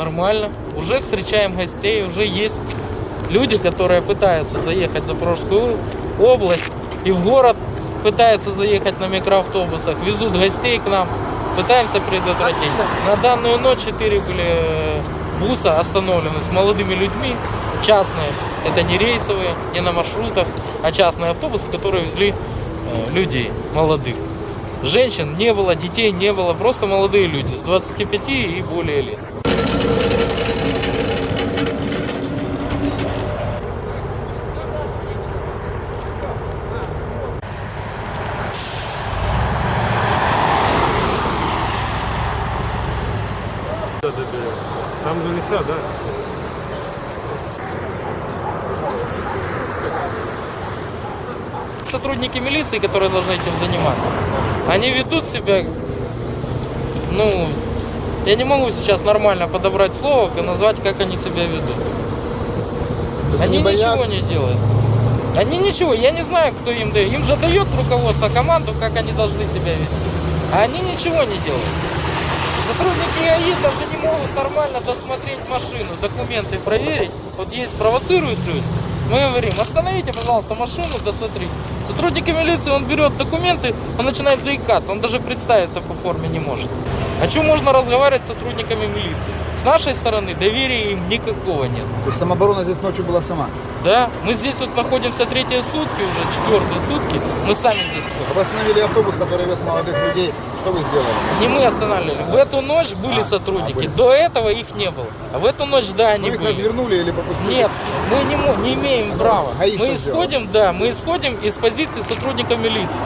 нормально. Уже встречаем гостей, уже есть люди, которые пытаются заехать в Запорожскую область и в город пытаются заехать на микроавтобусах, везут гостей к нам, пытаемся предотвратить. На данную ночь четыре были э, буса остановлены с молодыми людьми, частные, это не рейсовые, не на маршрутах, а частные автобусы, которые везли э, людей молодых. Женщин не было, детей не было, просто молодые люди с 25 и более лет. Там до леса, да? Сотрудники милиции, которые должны этим заниматься, они ведут себя, ну, я не могу сейчас нормально подобрать слово, и назвать, как они себя ведут. Они они ничего не делают. Они ничего, я не знаю, кто им дает. Им же дает руководство команду, как они должны себя вести. А они ничего не делают. Сотрудники АИ даже не могут нормально досмотреть машину, документы проверить. Вот есть провоцируют люди. Мы говорим, остановите, пожалуйста, машину, досмотрите. Сотрудники милиции, он берет документы, он начинает заикаться, он даже представиться по форме не может. О чем можно разговаривать с сотрудниками милиции? С нашей стороны доверия им никакого нет. То есть самооборона здесь ночью была сама. Да, мы здесь вот находимся третьи сутки уже, четвертые сутки. Мы сами здесь. Вы остановили автобус, который вез молодых людей. Что вы сделали? Не мы останавливали. В эту ночь были А, сотрудники. а, были. До этого их не было. А в эту ночь, да, они Вы их были. развернули или пропустили? Нет, мы не, мо- не имеем права. ГАИ мы что исходим, да, мы исходим из позиции сотрудника милиции.